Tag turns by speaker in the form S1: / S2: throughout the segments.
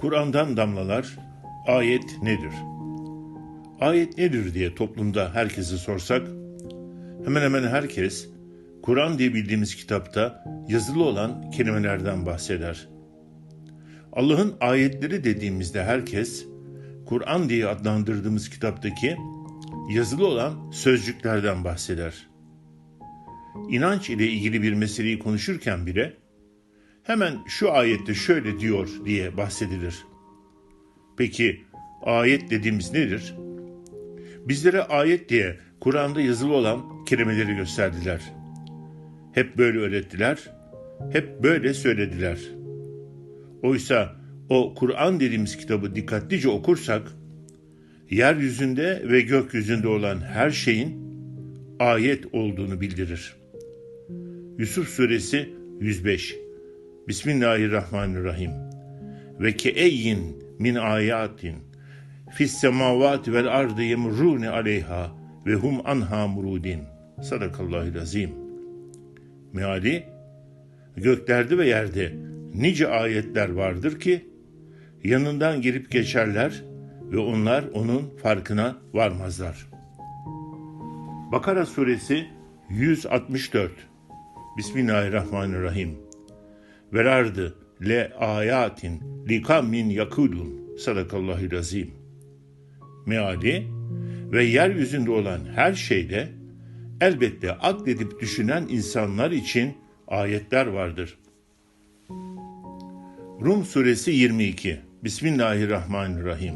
S1: Kur'an'dan damlalar, ayet nedir? Ayet nedir diye toplumda herkesi sorsak, hemen hemen herkes Kur'an diye bildiğimiz kitapta yazılı olan kelimelerden bahseder. Allah'ın ayetleri dediğimizde herkes Kur'an diye adlandırdığımız kitaptaki yazılı olan sözcüklerden bahseder. İnanç ile ilgili bir meseleyi konuşurken bile hemen şu ayette şöyle diyor diye bahsedilir. Peki ayet dediğimiz nedir? Bizlere ayet diye Kur'an'da yazılı olan kelimeleri gösterdiler. Hep böyle öğrettiler, hep böyle söylediler. Oysa o Kur'an dediğimiz kitabı dikkatlice okursak, yeryüzünde ve gökyüzünde olan her şeyin ayet olduğunu bildirir. Yusuf Suresi 105 Bismillahirrahmanirrahim. Ve ke eyyin min ayatin fis semavati vel ardı yemrune aleyha ve hum anha murudin. Sadakallahül azim. Meali, göklerde ve yerde nice ayetler vardır ki, yanından gelip geçerler ve onlar onun farkına varmazlar. Bakara suresi 164 Bismillahirrahmanirrahim. Verardı le ayatin li kavmin yakudun. Sadakallahü azim. Meali ve yeryüzünde olan her şeyde elbette akledip düşünen insanlar için ayetler vardır. Rum suresi 22 Bismillahirrahmanirrahim.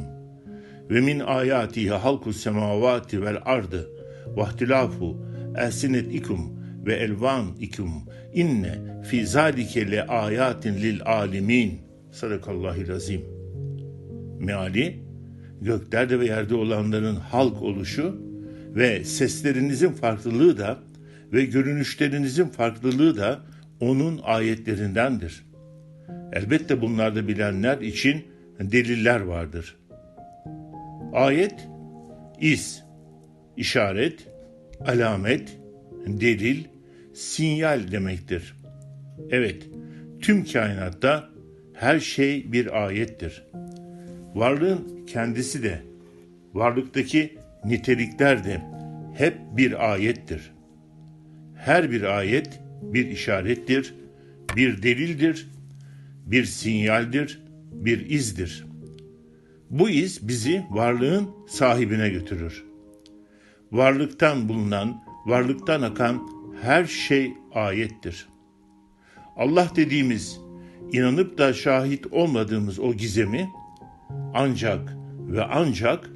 S1: Ve min ayatihi halku semavati vel ardı vahtilafu elsinetikum ve elvan ikum inne fi zalike le ayatin lil alimin. Sadakallahil azim. Meali, göklerde ve yerde olanların halk oluşu ve seslerinizin farklılığı da ve görünüşlerinizin farklılığı da onun ayetlerindendir. Elbette bunlarda bilenler için deliller vardır. Ayet, iz, işaret, alamet, delil, sinyal demektir. Evet, tüm kainatta her şey bir ayettir. Varlığın kendisi de, varlıktaki nitelikler de hep bir ayettir. Her bir ayet bir işarettir, bir delildir, bir sinyaldir, bir izdir. Bu iz bizi varlığın sahibine götürür. Varlıktan bulunan, varlıktan akan her şey ayettir. Allah dediğimiz, inanıp da şahit olmadığımız o gizemi ancak ve ancak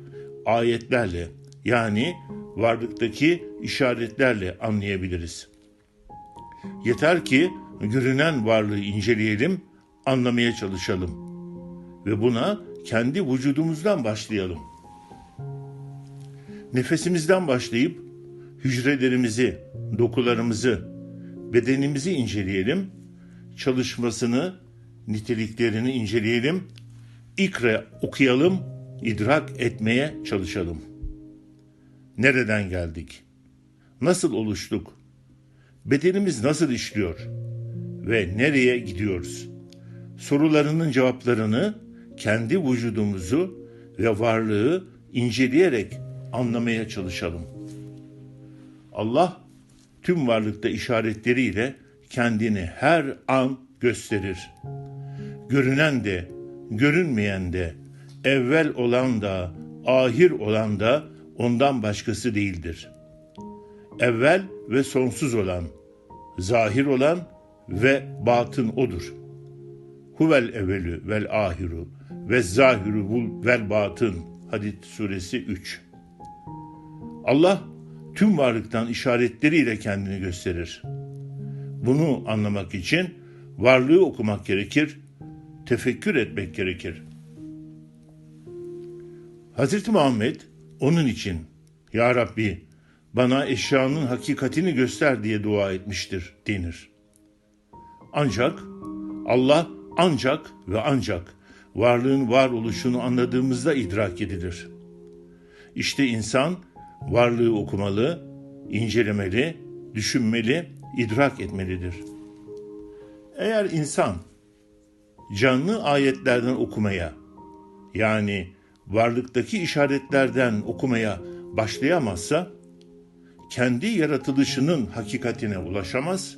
S1: ayetlerle yani varlıktaki işaretlerle anlayabiliriz. Yeter ki görünen varlığı inceleyelim, anlamaya çalışalım ve buna kendi vücudumuzdan başlayalım. Nefesimizden başlayıp hücrelerimizi, dokularımızı, bedenimizi inceleyelim, çalışmasını, niteliklerini inceleyelim, ikra okuyalım, idrak etmeye çalışalım. Nereden geldik? Nasıl oluştuk? Bedenimiz nasıl işliyor? Ve nereye gidiyoruz? Sorularının cevaplarını kendi vücudumuzu ve varlığı inceleyerek anlamaya çalışalım. Allah tüm varlıkta işaretleriyle kendini her an gösterir. Görünen de, görünmeyen de, evvel olan da, ahir olan da ondan başkası değildir. Evvel ve sonsuz olan, zahir olan ve batın odur. Huvel evvelü vel ahiru ve zahiru vel batın. Hadid suresi 3. Allah tüm varlıktan işaretleriyle kendini gösterir. Bunu anlamak için varlığı okumak gerekir, tefekkür etmek gerekir. Hz. Muhammed onun için Ya Rabbi bana eşyanın hakikatini göster diye dua etmiştir denir. Ancak Allah ancak ve ancak varlığın var oluşunu anladığımızda idrak edilir. İşte insan varlığı okumalı, incelemeli, düşünmeli, idrak etmelidir. Eğer insan canlı ayetlerden okumaya yani varlıktaki işaretlerden okumaya başlayamazsa kendi yaratılışının hakikatine ulaşamaz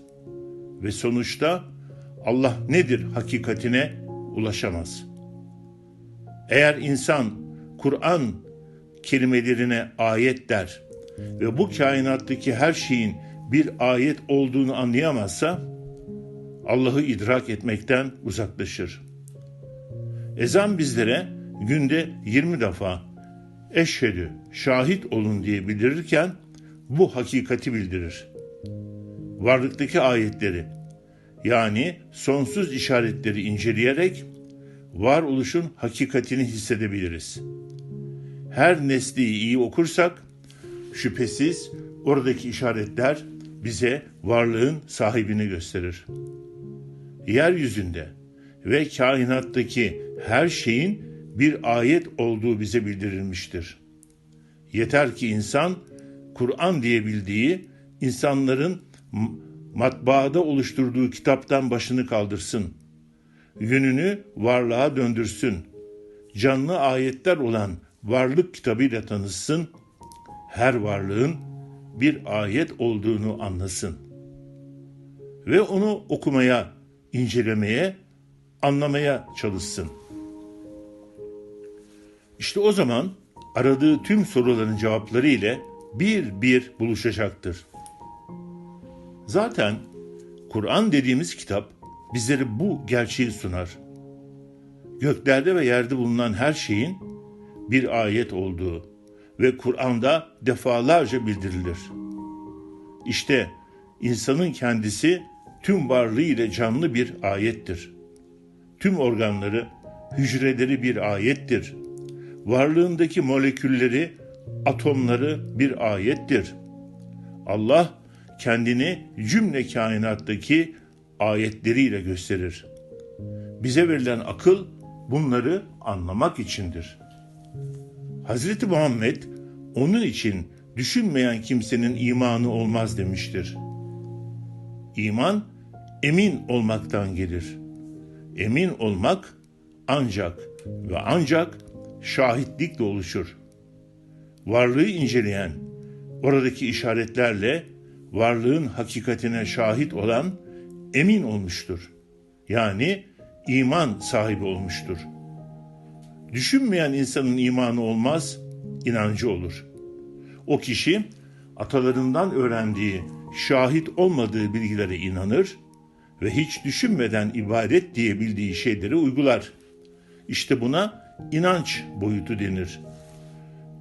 S1: ve sonuçta Allah nedir hakikatine ulaşamaz. Eğer insan Kur'an kelimelerine ayet der ve bu kainattaki her şeyin bir ayet olduğunu anlayamazsa Allah'ı idrak etmekten uzaklaşır. Ezan bizlere günde 20 defa eşhedü, şahit olun diye bildirirken bu hakikati bildirir. Varlıktaki ayetleri yani sonsuz işaretleri inceleyerek varoluşun hakikatini hissedebiliriz. Her nesneyi iyi okursak şüphesiz oradaki işaretler bize varlığın sahibini gösterir. Yeryüzünde ve kainattaki her şeyin bir ayet olduğu bize bildirilmiştir. Yeter ki insan Kur'an diye bildiği insanların matbaada oluşturduğu kitaptan başını kaldırsın. Yönünü varlığa döndürsün. Canlı ayetler olan varlık kitabıyla tanışsın. Her varlığın bir ayet olduğunu anlasın. Ve onu okumaya, incelemeye, anlamaya çalışsın. İşte o zaman aradığı tüm soruların cevapları ile bir bir buluşacaktır. Zaten Kur'an dediğimiz kitap bizlere bu gerçeği sunar. Göklerde ve yerde bulunan her şeyin bir ayet olduğu ve Kur'an'da defalarca bildirilir. İşte insanın kendisi tüm varlığı ile canlı bir ayettir. Tüm organları, hücreleri bir ayettir. Varlığındaki molekülleri, atomları bir ayettir. Allah kendini cümle kainattaki ayetleriyle gösterir. Bize verilen akıl bunları anlamak içindir. Hazreti Muhammed onun için düşünmeyen kimsenin imanı olmaz demiştir. İman emin olmaktan gelir. Emin olmak ancak ve ancak şahitlikle oluşur. Varlığı inceleyen, oradaki işaretlerle varlığın hakikatine şahit olan emin olmuştur. Yani iman sahibi olmuştur. Düşünmeyen insanın imanı olmaz, inancı olur. O kişi atalarından öğrendiği, şahit olmadığı bilgilere inanır ve hiç düşünmeden ibadet diye bildiği şeyleri uygular. İşte buna inanç boyutu denir.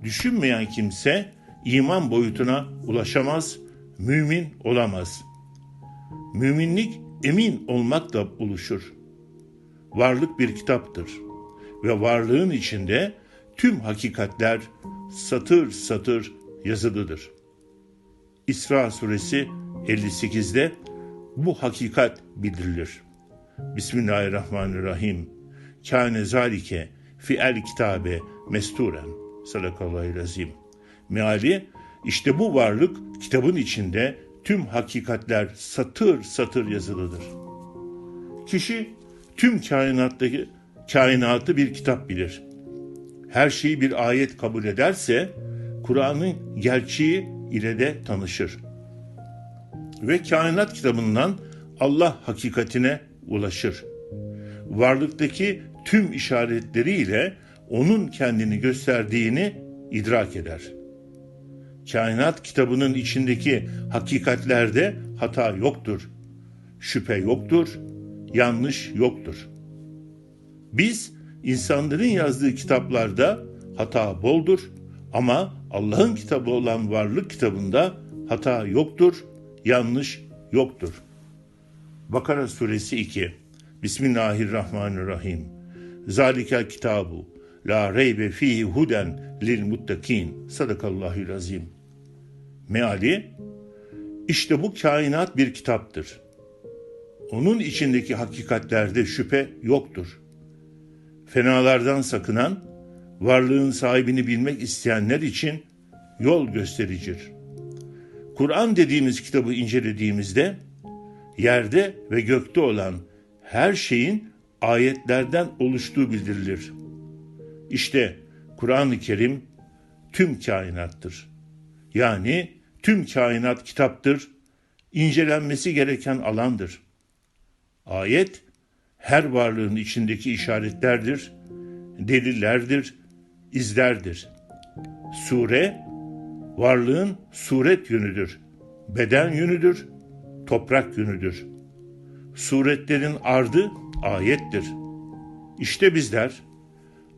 S1: Düşünmeyen kimse iman boyutuna ulaşamaz, mümin olamaz. Müminlik emin olmakla oluşur. Varlık bir kitaptır ve varlığın içinde tüm hakikatler satır satır yazılıdır. İsra suresi 58'de bu hakikat bildirilir. Bismillahirrahmanirrahim. Kâne zalike fi el kitabe mesturen. Sadakallahu azim. Meali işte bu varlık kitabın içinde tüm hakikatler satır satır yazılıdır. Kişi tüm kainattaki kainatı bir kitap bilir. Her şeyi bir ayet kabul ederse Kur'an'ın gerçeği ile de tanışır. Ve kainat kitabından Allah hakikatine ulaşır. Varlıktaki tüm işaretleriyle onun kendini gösterdiğini idrak eder. Kainat kitabının içindeki hakikatlerde hata yoktur. Şüphe yoktur, yanlış yoktur. Biz insanların yazdığı kitaplarda hata boldur ama Allah'ın kitabı olan varlık kitabında hata yoktur, yanlış yoktur. Bakara suresi 2 Bismillahirrahmanirrahim. Zalikel kitabu la reybe fihi huden lil muttakin. Sadakallahül azim. Meali, işte bu kainat bir kitaptır. Onun içindeki hakikatlerde şüphe yoktur. Fenalardan sakınan, varlığın sahibini bilmek isteyenler için yol göstericidir. Kur'an dediğimiz kitabı incelediğimizde, yerde ve gökte olan her şeyin ayetlerden oluştuğu bildirilir. İşte Kur'an-ı Kerim tüm kainattır. Yani tüm kainat kitaptır, incelenmesi gereken alandır. Ayet her varlığın içindeki işaretlerdir, delillerdir, izlerdir. Sure varlığın suret yönüdür, beden yönüdür, toprak yönüdür. Suretlerin ardı ayettir. İşte bizler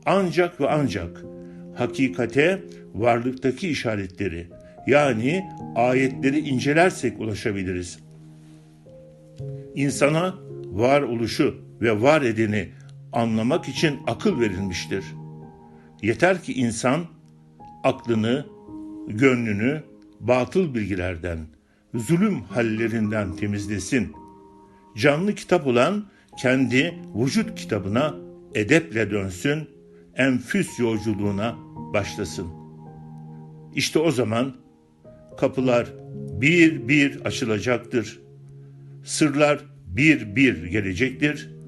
S1: ancak ve ancak hakikate varlıktaki işaretleri yani ayetleri incelersek ulaşabiliriz. İnsana varoluşu ve var edeni anlamak için akıl verilmiştir. Yeter ki insan aklını, gönlünü batıl bilgilerden, zulüm hallerinden temizlesin. Canlı kitap olan kendi vücut kitabına edeple dönsün, enfüs yolculuğuna başlasın. İşte o zaman kapılar bir bir açılacaktır. Sırlar bir bir gelecektir.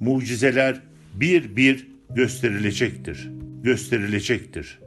S1: Mucizeler bir bir gösterilecektir. Gösterilecektir.